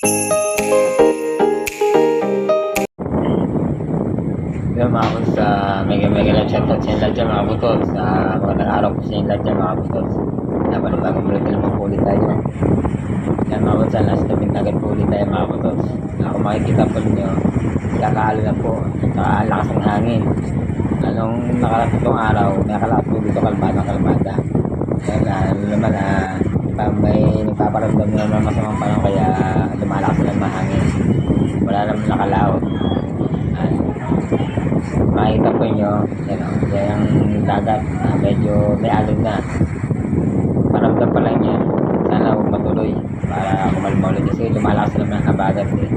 Yung mga kung sa mega mega live shoutout sa inyo lahat dyan mga butol sa mga araw ko sa inyo lahat dyan mga butol na panibagong ulit na naman po ulit tayo yan mga butol nasa tabing dagat po ulit tayo mga butol na kung makikita po ninyo kakahalo na po. Saka ang hangin. Anong nakalapitong araw may nakalakas po dito kalmada kalmada. Kaya na naman ah pa may nagpaparamdam na naman masamang panahon kaya lumalakas na ng mahangin wala naman nakalaot Ayan makikita po nyo, yan yan ang dagat na medyo may alon na. Paramdam pa lang yan. Sana huwag matuloy para kumalma ulit kasi lumalakas naman ang kabagat eh.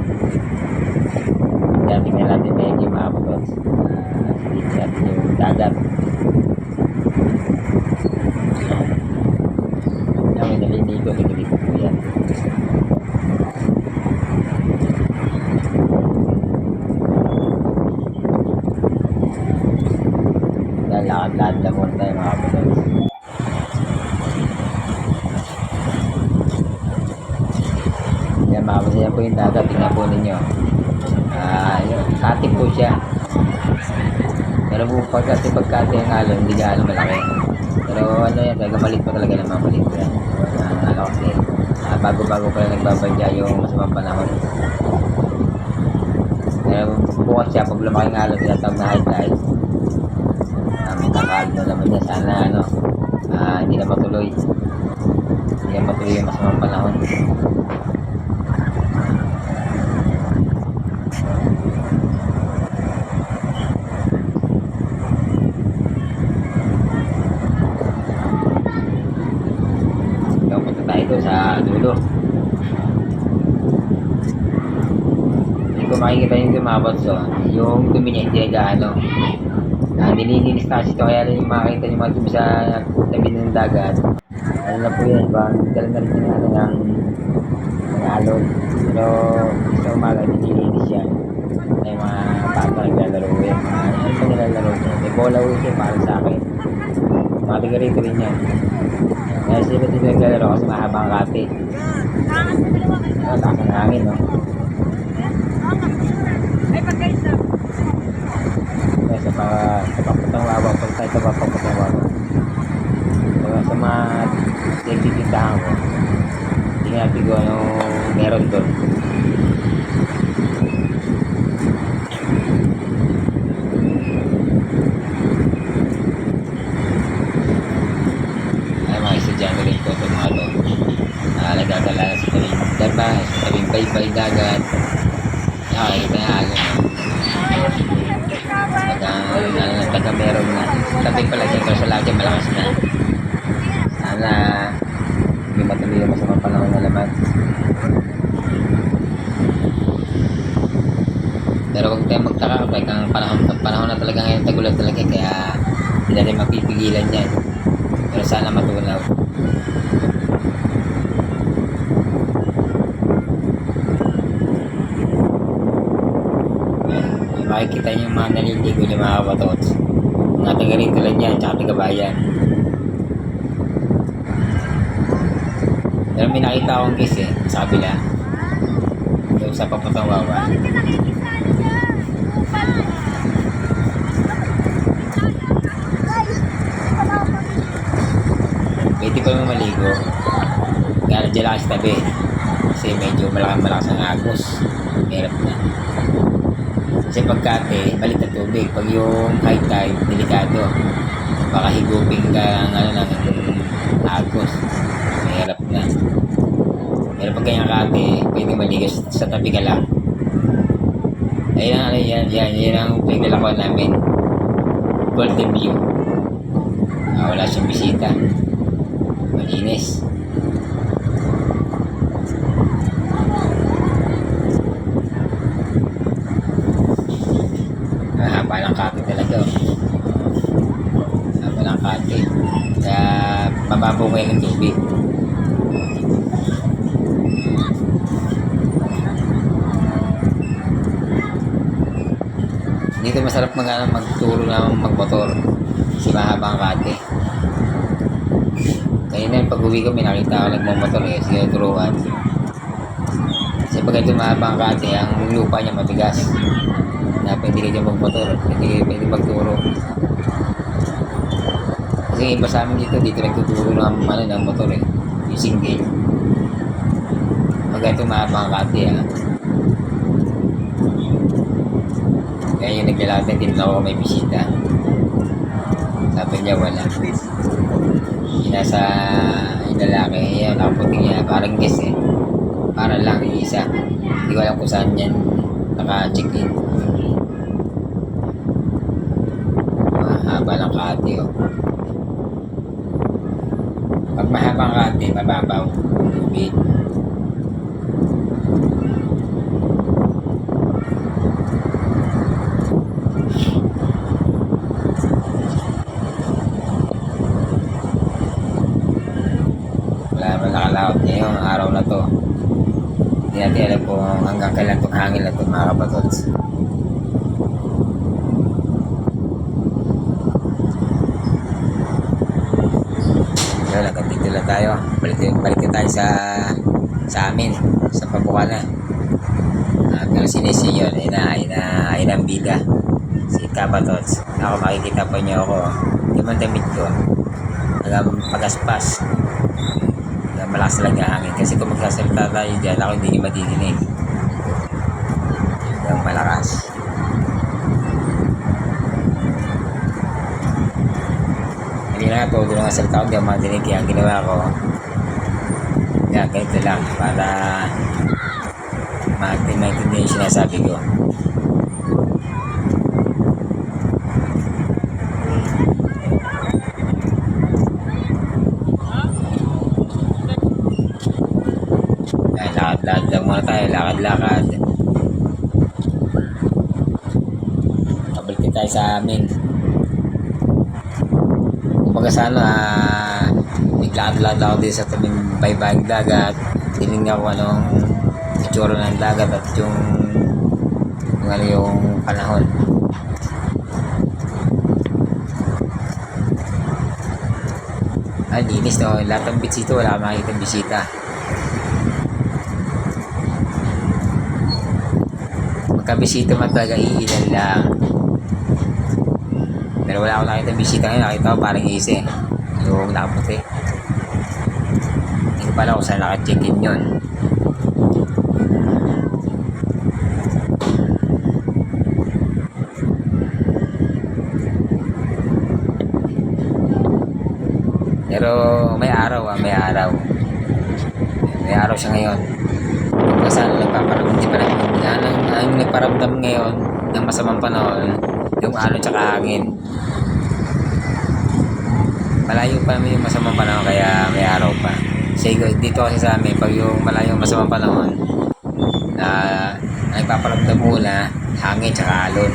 Kaya tingnan natin medyo mga butos. Uh, yung dagat. Yan, may naliligo, naliligo po yan. Lalakad-lakad lang muna tayo mga butos. Yan mga butos, yan po yung dagat. Tingnan po ninyo. Ah, yun, kati po siya. Pero po pag kasi pagkati ang alon, hindi gaano malaki. Pero ano yan, talaga malit pa talaga naman malit yan. Ah, ano kasi, bago-bago pa lang nagbabadya yung masamang panahon. Pero bukas siya, pag lumaki ng alon, tinatawag na high tide. Na naman niya. Sana ano, ah, hindi na matuloy. Hindi na matuloy yung masamang panahon. Sa dulo. Hindi ko makikita yung lumabot so yung dumi niya hindi gaano. Ah, nililinis na ito kaya rin makikita yung mga dumi sa tabi ng dagat. Ano na po yan, bang dala na rin yung ano ng ng alon. Pero sa umaga nililinis yan. May mga bata naglalaro yan. Mga ano pa nilalaro niya. May bola ulit yan para sa akin. Mga tiga rito rin yan. Kaya sila din naglalaro kasi mahabang kati. Ang lakas ng hangin, no? Ay, pagkain na. Kaya sa pa sa paputang wawa, pag tayo sa paputang wawa. Kaya sa mga nagtitindahan ko, tingnan natin kung ano meron doon. Ay, mga estudyante rin po itong mga to. Uh, nagdadala sa tabing sa tabing baybay dagat. Nakakita na agad. Taga, meron na. Tabi pala pero sa yan malakas na. Sana hindi matuloy yung masamang panahon na laman. Pero huwag tayong magtaka kapag ang panahon, panahon na talaga ngayon tagulan talaga kaya hindi natin mapipigilan yan. Pero sana matunaw. Makikita niyo yung mga naliligo ng mga kabatots. Mga taga rito lang yan, tsaka taga bayan. Pero may nakita akong kiss eh, sa kabila. Doon sa papatang wawa. Pwede pa naman maligo. Kaya dyan lang sa tabi. Kasi medyo malaking malakas ang agos. Hirap na. Kasi pagkate, balit na tubig. Pag yung high tide, delikado. Baka higupin ka ang ano ng agos. Mahirap na. Pero pag ganyan kate, pwede maligo sa, tabi ka lang. Ayun ang ano yan, yan, yan ang pinaglalakuan namin. Golden view. Ah, wala siyang bisita. Malinis. Mahaba ng kati talaga. oh. Mahaba ng kati. Kaya mababaw kayo ng tubig. Dito masarap mag, ano, magturo ng magmotor. Kasi mahaba ang kati. Kaya na pag uwi ko, may nakita ako nagmamotor eh. Sige, turuan. Kasi pag ito mahabang kate, ang lupa niya matigas. Na pwede ka dyan magmotor, pwede, pwede magturo. Kasi iba sa amin dito, dito nagtuturo ng, ano, ng motor eh. Yung single. Pag ito mahabang kate ah. Kaya yung naglalakad din ako may bisita. Sabi niya wala. Yung nasa yung lalaki, yan, nakaputi niya, parang guess eh. Para lang, isa. Hindi ko alam kung saan yan naka-check-in. Mahaba ng kati oh. Pag mahabang kati, mababaw. Tubig. nakalaot ngayong araw na to hindi natin alam kung hanggang kailan itong hangin na to mga kapatods so lang tayo balik, balik na tayo sa sa amin sa Pabukana at uh, sinisi yun ay na ay na ay na ang bida si Kapatods ako makikita po niyo ako yung man damit ko hanggang pagaspas malakas lang yung hangin. Kasi kung magsasalita tayo dyan, ako hindi madidinig. Yung malakas. Nga, todo na salita ko, hindi ako madidinig. Kaya ang ginawa ko, yan, ganito lang, para ma-maintindihan yung sinasabi ko. Lakad-lakad lang muna tayo, lakad-lakad. Pabalik tayo sa amin. Kumbaga sa ano, ah, naglakad-lakad ako din sa tabing baybayang dagat. Tinignan ko anong itsura ng dagat at yung yung ano yung panahon. Ay, linis no. Lahat ng bisita, wala kang makikita bisita. Magkabisita man talaga, iilan lang. Pero wala akong nakita bisita ngayon. Nakita ko parang easy. Yung nakaputi. Hindi ko pala kung saan naka-check-in yun. Pero may araw ah, may araw. May araw siya ngayon. Kung saan nagpaparamdam, hindi pa nag, ano, yung nagparamdam ngayon ng masamang panahon, yung alon tsaka hangin. Malayo pa naman yung masamang panahon kaya may araw pa. Kasi dito kasi sa amin, pag yung malayo yung masamang panahon, na nagpaparamdam muna, hangin tsaka alon.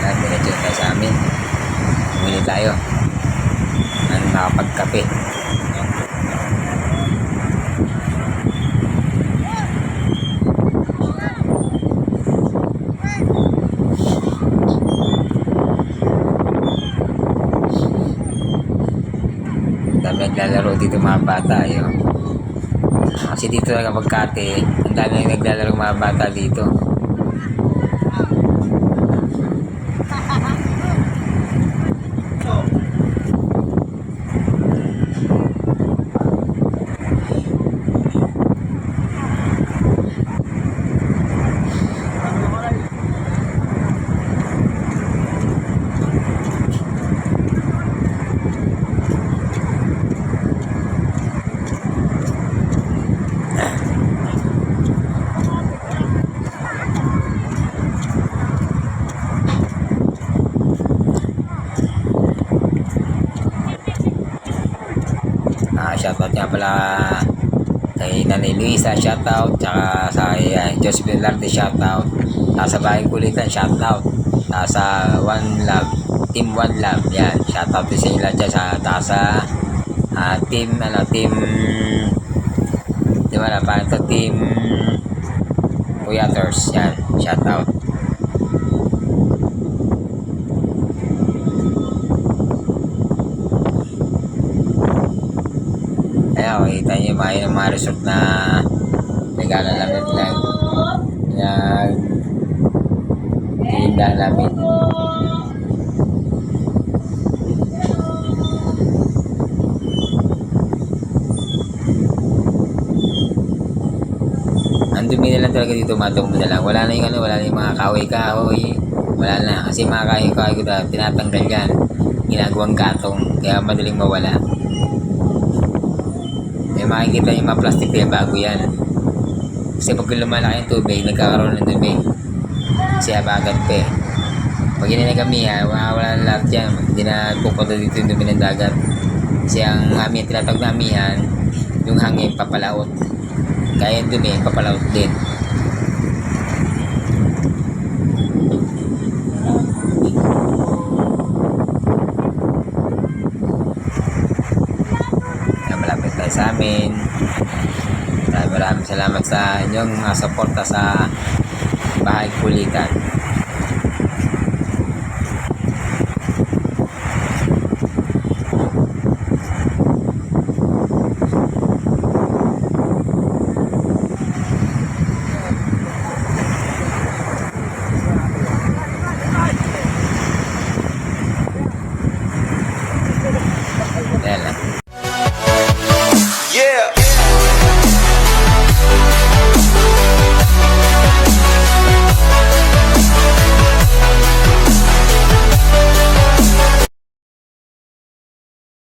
Kaya na tayo sa amin. Bumili tayo. Ang nakapagkape. dami naglalaro dito mga bata yun. Kasi dito talaga pagkate, ang dami naglalaro mga bata dito. Ah, shoutout nga pala kay Nanay Luisa, shoutout. Tsaka sa uh, Diyos Velarde, shoutout. Nasa bahay kulitan, shoutout. Nasa One Love, Team One Love, yan. Shoutout din sa inyo dyan sa tasa ah, team, ano, team di ba na, paano to, team Kuyaters, yan, shoutout. Makikita niyo yung mga, yung mga resort na nagkakalamit lang. Nag tinindahan namin. Ang dumi na lang talaga dito, matong na lang. Wala na yung ano, wala na yung mga kahoy-kahoy. Wala na. Kasi mga kahoy-kahoy tinatanggal yan. Ginagawang gatong. Kaya madaling mawala. May makikita yung mga plastic na bago yan. Kasi pag lumalaki yung tubig, nagkakaroon ng dumi. Kasi habagat pa eh. Pag yun nagamihan, wala na lahat yan. Hindi na pupunta dito yung dumi ng dagat. Kasi ang amin tinatawag na amihan, yung hangin papalaot. Kaya yung dumi, papalaot din. Kaya tayo sa amin. Maraming salamat sa inyong suporta sa bahay kulitan.